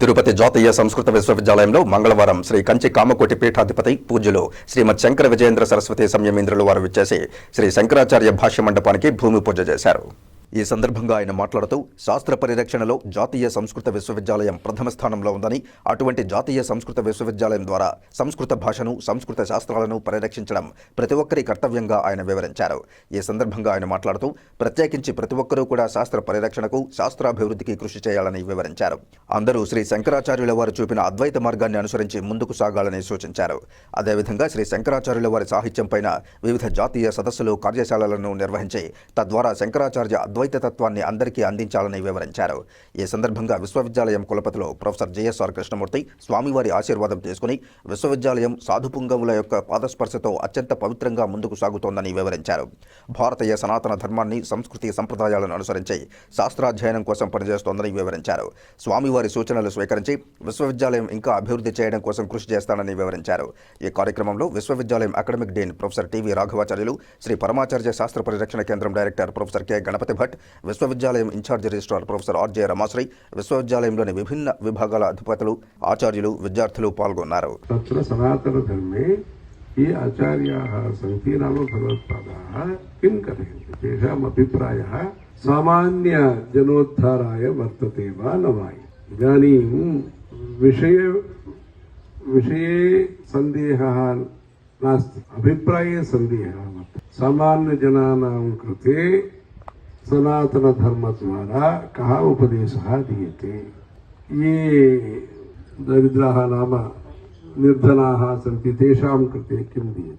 తిరుపతి జాతీయ సంస్కృత విశ్వవిద్యాలయంలో మంగళవారం శ్రీ కంచి కామకోటి పీఠాధిపతి పూజ్యులు శ్రీమద్ శంకర విజయేంద్ర సరస్వతి సంయమేంద్రులు వారు విచ్చేసి శ్రీ శంకరాచార్య భాష్య మండపానికి భూమి పూజ చేశారు. ఈ సందర్భంగా ఆయన మాట్లాడుతూ శాస్త్ర పరిరక్షణలో జాతీయ సంస్కృత విశ్వవిద్యాలయం ప్రథమ స్థానంలో ఉందని అటువంటి జాతీయ సంస్కృత విశ్వవిద్యాలయం ద్వారా సంస్కృత భాషను సంస్కృత శాస్త్రాలను పరిరక్షించడం ప్రతి ఒక్కరి కర్తవ్యంగా ఆయన వివరించారు. ఈ సందర్భంగా ఆయన మాట్లాడుతూ ప్రత్యేకించి ప్రతి ఒక్కరూ కూడా శాస్త్ర పరిరక్షణకు శాస్త్రాభివృద్ధికి కృషి చేయాలని వివరించారు. అందరూ శ్రీ శంకరాచార్యుల వారు చూపిన అద్వైత మార్గాన్ని అనుసరించి ముందుకు సాగాలని సూచించారు. అదేవిధంగా శ్రీ శంకరాచార్యుల వారి సాహిత్యం పైన వివిధ జాతీయ సదస్సులు కార్యశాలలను నిర్వహించి తద్వారా శంకరాచార్య అద్వైత తత్వాన్ని అందరికీ అందించాలని వివరించారు. ఈ సందర్భంగా విశ్వవిద్యాలయం కులపతిలో ప్రొఫెసర్ జేఎస్ఆర్ కృష్ణమూర్తి స్వామివారి ఆశీర్వాదం తీసుకుని విశ్వవిద్యాలయం సాధుపుంగముల యొక్క పాదస్పర్శతో అత్యంత పవిత్రంగా ముందుకు సాగుతోందని వివరించారు. భారతీయ సనాతన ధర్మాన్ని సంస్కృతి సంప్రదాయాలను అనుసరించి శాస్త్రాధ్యయనం కోసం పనిచేస్తోందని వివరించారు. స్వామివారి సూచనలు స్వీకరించి విశ్వవిద్యాలయం ఇంకా అభివృద్ధి చేయడం కోసం కృషి చేస్తానని వివరించారు. ఈ కార్యక్రమంలో విశ్వవిద్యాలయం academic dean professor T V Raghavacharyulu Shri Paramacharya శాస్త్ర పరిరక్షణ కేంద్రం director professor K Ganapathi Bhat విశ్వవిద్యాలయం incharge registrar professor RJ Ramasri విశ్వవిద్యాలయంలోని విభిన్న విభాగాల అధిపతులు ఆచార్యులు విద్యార్థులు పాల్గొన్నారు तत्र सनातनधर्मे ये आचार्याः सन्ति नाम भगवत्पादाः किं कथयन्ति तेषाम् अभिप्रायः सामान्यजनोद्धाराय वर्तते वा न वा इति। इदानीं विषय विषये सन्देहः नास्ति अभिप्राये सन्देहः वर्तते सामान्यजनानां कृते सनातनधर्मद्वारा उपदेश दिए दीयते। ये दरिद्रा नाम निर्धना सी तेषां कृते किं दीयते?